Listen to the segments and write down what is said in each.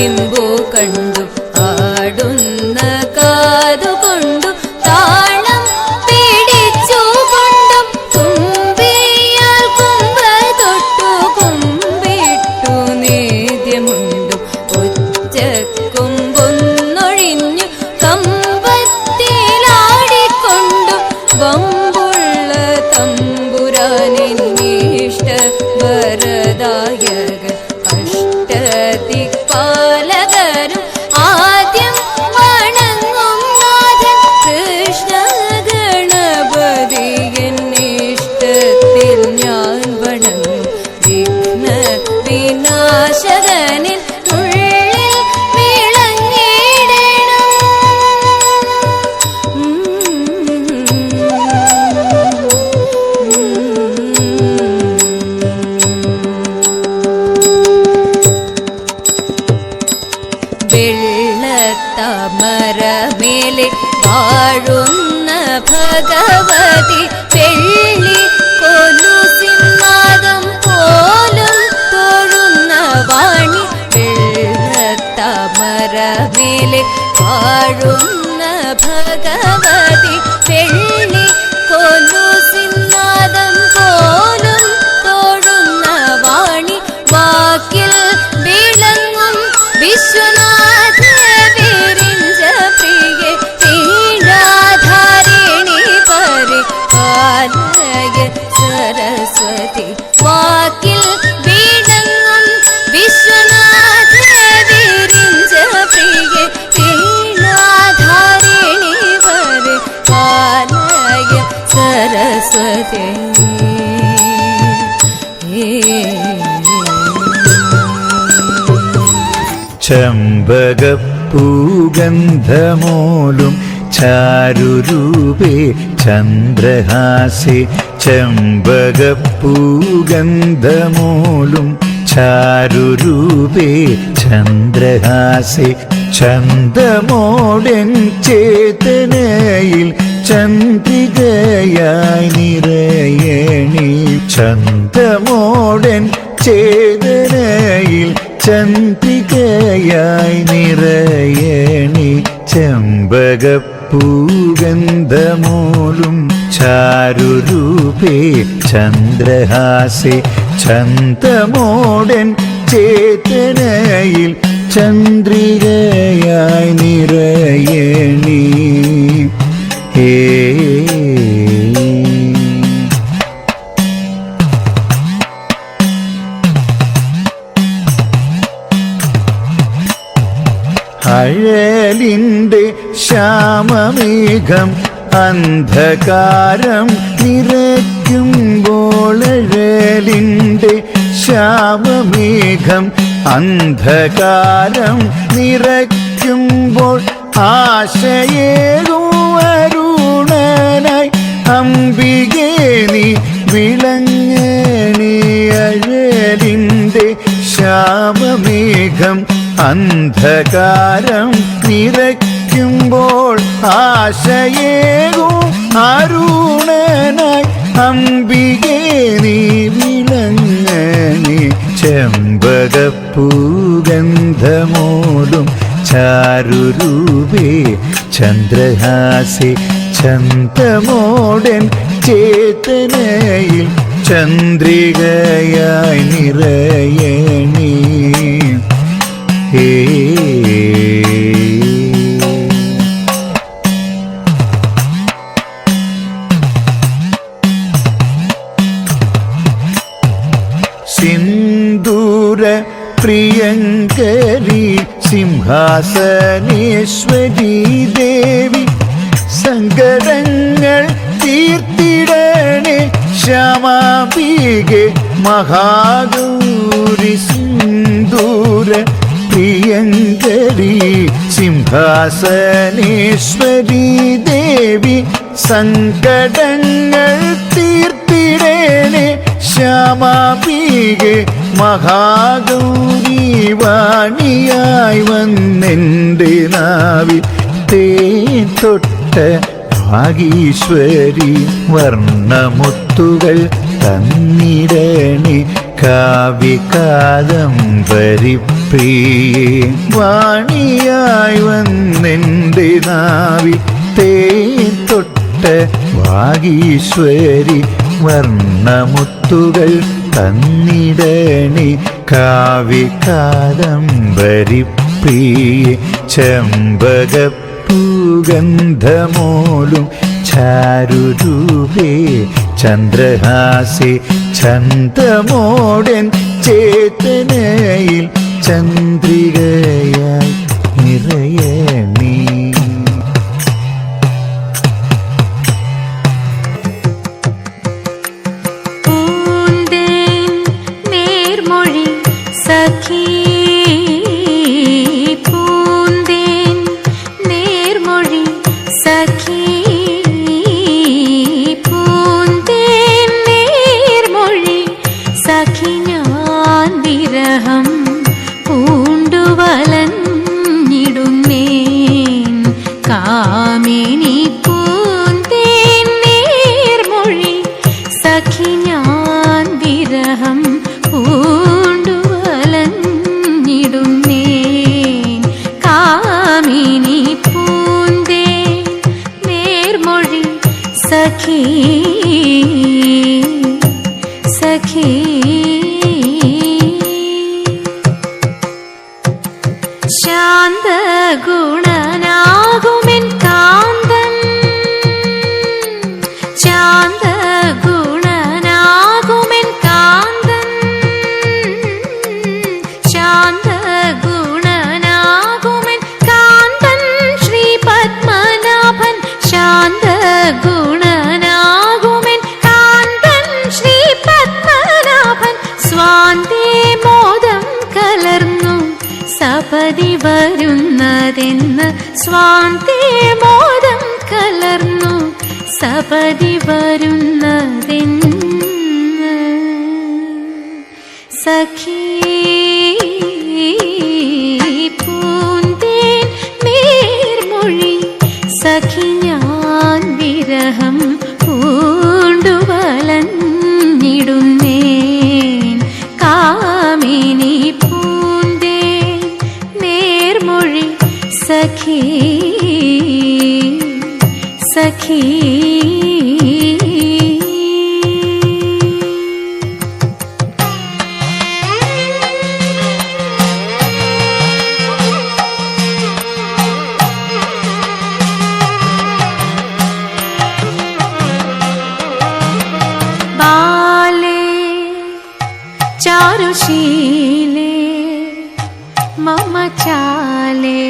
in വെള്ളത്തമരമേലെ പാഴുന്ന Bhagavathi വെള്ളി കൊലുസിന്നാദം ചെമ്പകപ്പൂഗന്ധമോലും ചാരുരൂപേ ചന്ദ്രഹാസേ ചമ്പകപ്പൂഗന്ധമോലും ചാരുരൂപേ ചന്ദ്രഹാസേ ചന്ദമോടൻ ചേതനയിൽ ചന്ദ്രികയായി നിറയണി ചന്ദമോടൻ ചേതനയിൽ ചന്ദ്രികയായി നിറയണി ചെമ്പകപ്പൂഗന്ധമൂലും ചാരുരൂപേ ചന്ദ്രഹാസെ ചന്തമോടൻ ചേതനയിൽ ചന്ദ്രികയായി നിറയണി ശ്യാമമേഘം അന്ധകാരം നിറയ്ക്കുമ്പോൾ അഴലിന്റെ ശ്യാമമേഘം അന്ധകാരം നിറയ്ക്കുമ്പോൾ ആശയേകും അരുണനായി അംബികേ നീ ശ്യാമമേഘം അന്ധകാരം നിറയ്ക്കുമ്പോൾ ആശയേകും അരുണനായി. അമ്പികെ നീ വിളങ്ങണി. ചെമ്പകപ്പൂഗന്ധമോടും ചാരുരൂപേ ചന്ദ്രഹാസി ചന്തമോടൻ ചേതനയിൽ ചന്ദ്രികയായി നിറയണി. ഹേ പ്രിയങ്കരി സിംഹാസനേശ്വരി ദേവി സങ്കടങ്ങൾ തീർത്തിടണേ. ശ്യാമാംബികെ മഹാഗൗരി സിന്ദൂര പ്രിയങ്കരി സിംഹാസനേശ്വരി ദേവി സങ്കടങ്ങൾ തീർത്തിടണേ. തീർത്തിടേണേ തിരികെ മഹാഗൗരി വാണിയായി വന്നെന്റെ നാവിൽ തേൻ ഭാഗീശ്വരി വർണമുത്തുകൾ തന്നിടണി കാവ്യകാദംബരി പ്രിയേ. വാണിയായി വന്നെന്റെ നാവി തേൻ ഭാഗീശ്വരി വർണമുത്തുകൾ തന്നിടണി കാവ്യ കാദംബരിപ്പിയെ ചെമ്പകപ്പൂഗന്ധമോലും ചാരുരൂപേ ചന്ദ്രഹാസി ചന്ദ്രമോടൻ ചേതനയിൽ ചന്ദ്രികയായി നിറയേണ്ട aqui. 你。ചീലേ മമ ചാലേ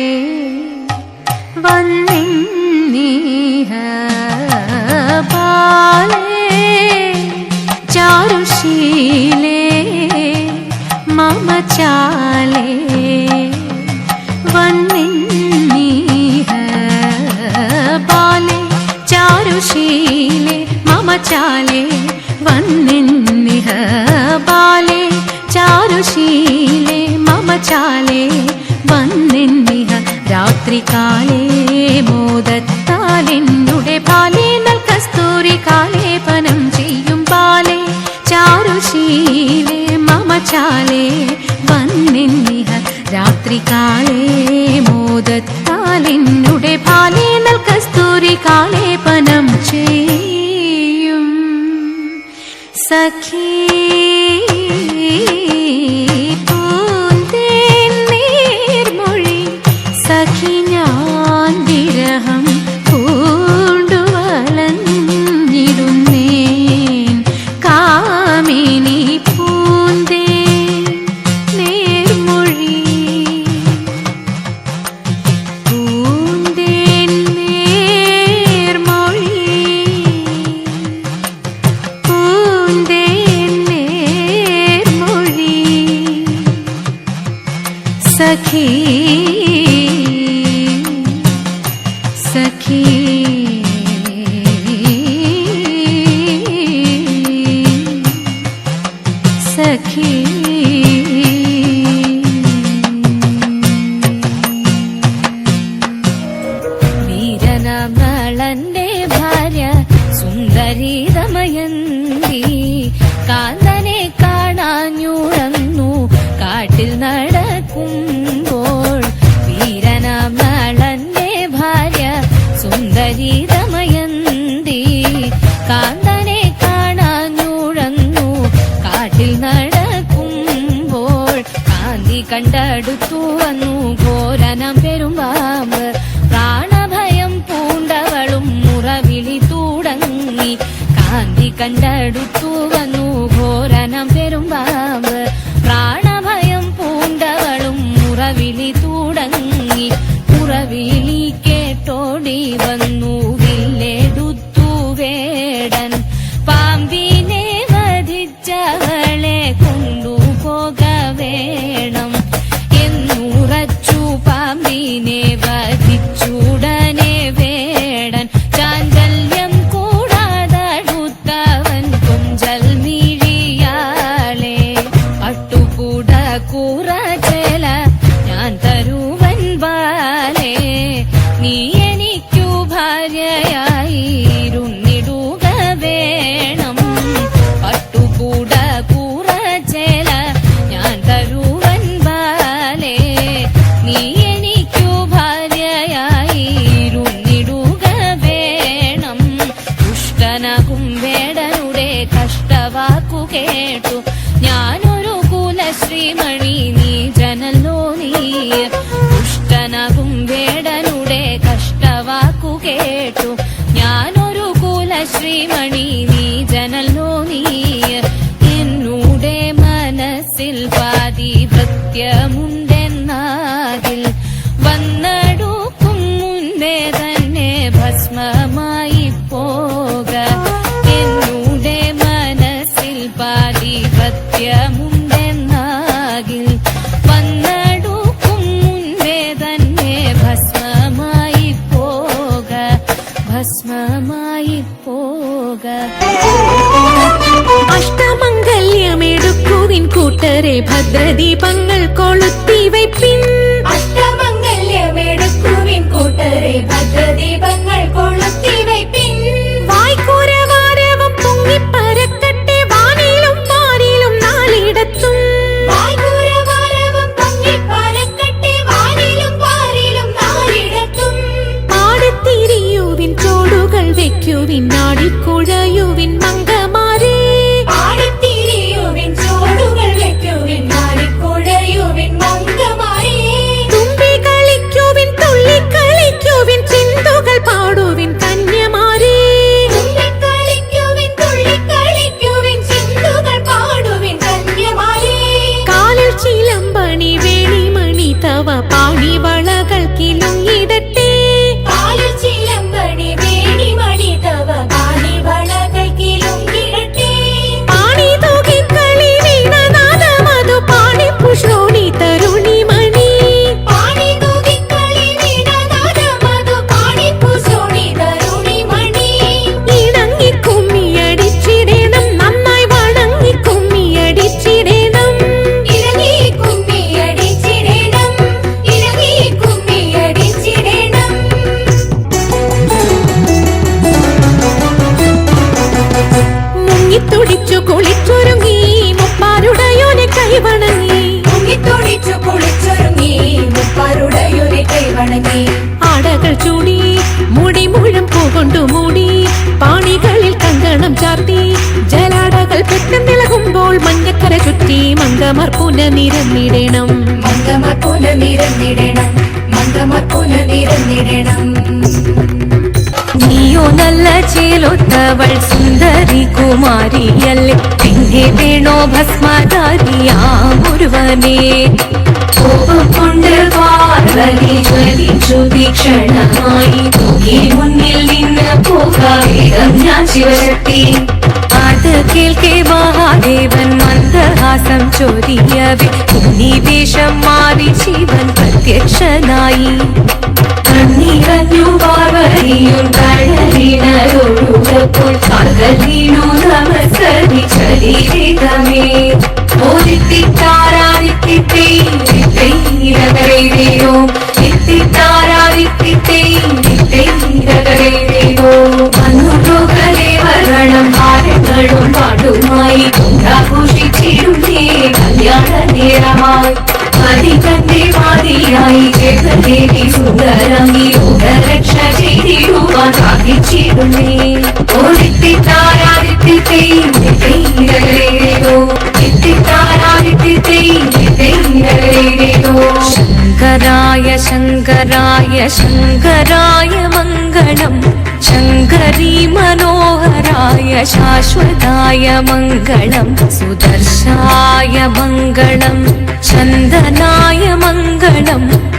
വന്നിഹ പാലേ ചാരുശീലേ മമ ചാലേ വന്നിഹ പാലേ ചാരുശീലേ മമ ചാലേ വന്നിഹ പാലേ ചാരുശീലെ മമ ചാലേ വന്നെന്നിഹ രാത്രികാലേ മോദത്താലെന്നുടെ പാലേ നൽ കസ്തൂരി പനം ചെയ്യും പാലേ. ചാരുശീലെ മമ ചാലേ വന്നെന്നിഹ രാത്രികാലേ മോദത്ത കാന്തനെ കാന്തി കണ്ടടുത്തു വന്നു. ഘോരനം പെരുമ്പാമ്പ് പ്രാണഭയം പൂണ്ടവളും മുറവിളി തുടങ്ങി. കാന്തി കണ്ടടുത്തു ഭസ്മമായി പോക. എന്നുടെ മനസ്സിൽ പാതിപത്യമുണ്ടെന്നാകിൽ വന്നടുക്കും മുന്നേ തന്നെ ഭസ്മമായി പോക. ഭസ്മമായി പോക. അഷ്ടമംഗല്യമെടുക്കുവിൻ കൂട്ടരെ ഭദ്രദീപങ്ങൾ ആടകൾ ചൂടി മുടി മുഴം പൂകൊണ്ടു മൂടി പാണികളിൽ കങ്കണം ചാർത്തി ജലാടകൾ പെട്ടെന്നിളകുമ്പോൾ മഞ്ഞക്കര ചുറ്റി മങ്കമർ പുനനിരന്നിടണം. മങ്കമാർ പുന നിരന്നിടണം മംഗമർ പുന നിരന്നിടണം നീയോ നല്ല ചേലൊത്തവൾ സുന്ദരി കുമാരിയല്ലേ? പിന്നെ വേണോ ഭസ്മധാരിയാമൊരുവനെ കോപം കൊണ്ട് പാർവതി ജ്വലിച്ചു തീക്ഷണമായി ഈ മുന്നിൽ നിന്ന് പോകാം ഞാൻ ശിവശക്തി അത് കേൾക്കെ മഹാദേവൻ മന്ദഹാസം ചൊരിയവേ വേഷം മാറി ശിവൻ പ്രത്യക്ഷനായി കണ്ണീരഞ്ഞു പാർവതിയും കടലിനൊഴുകപ്പോൾ പകലിനു നമസ്കരി ശരീരമേ you. शङ्कराय शङ्कराय मङ्गलम्। शङ्करी मनोहराय शाश्वताय मङ्गलम्। सुदर्शाय मङ्गलम् चन्दनाय मङ्गलम्।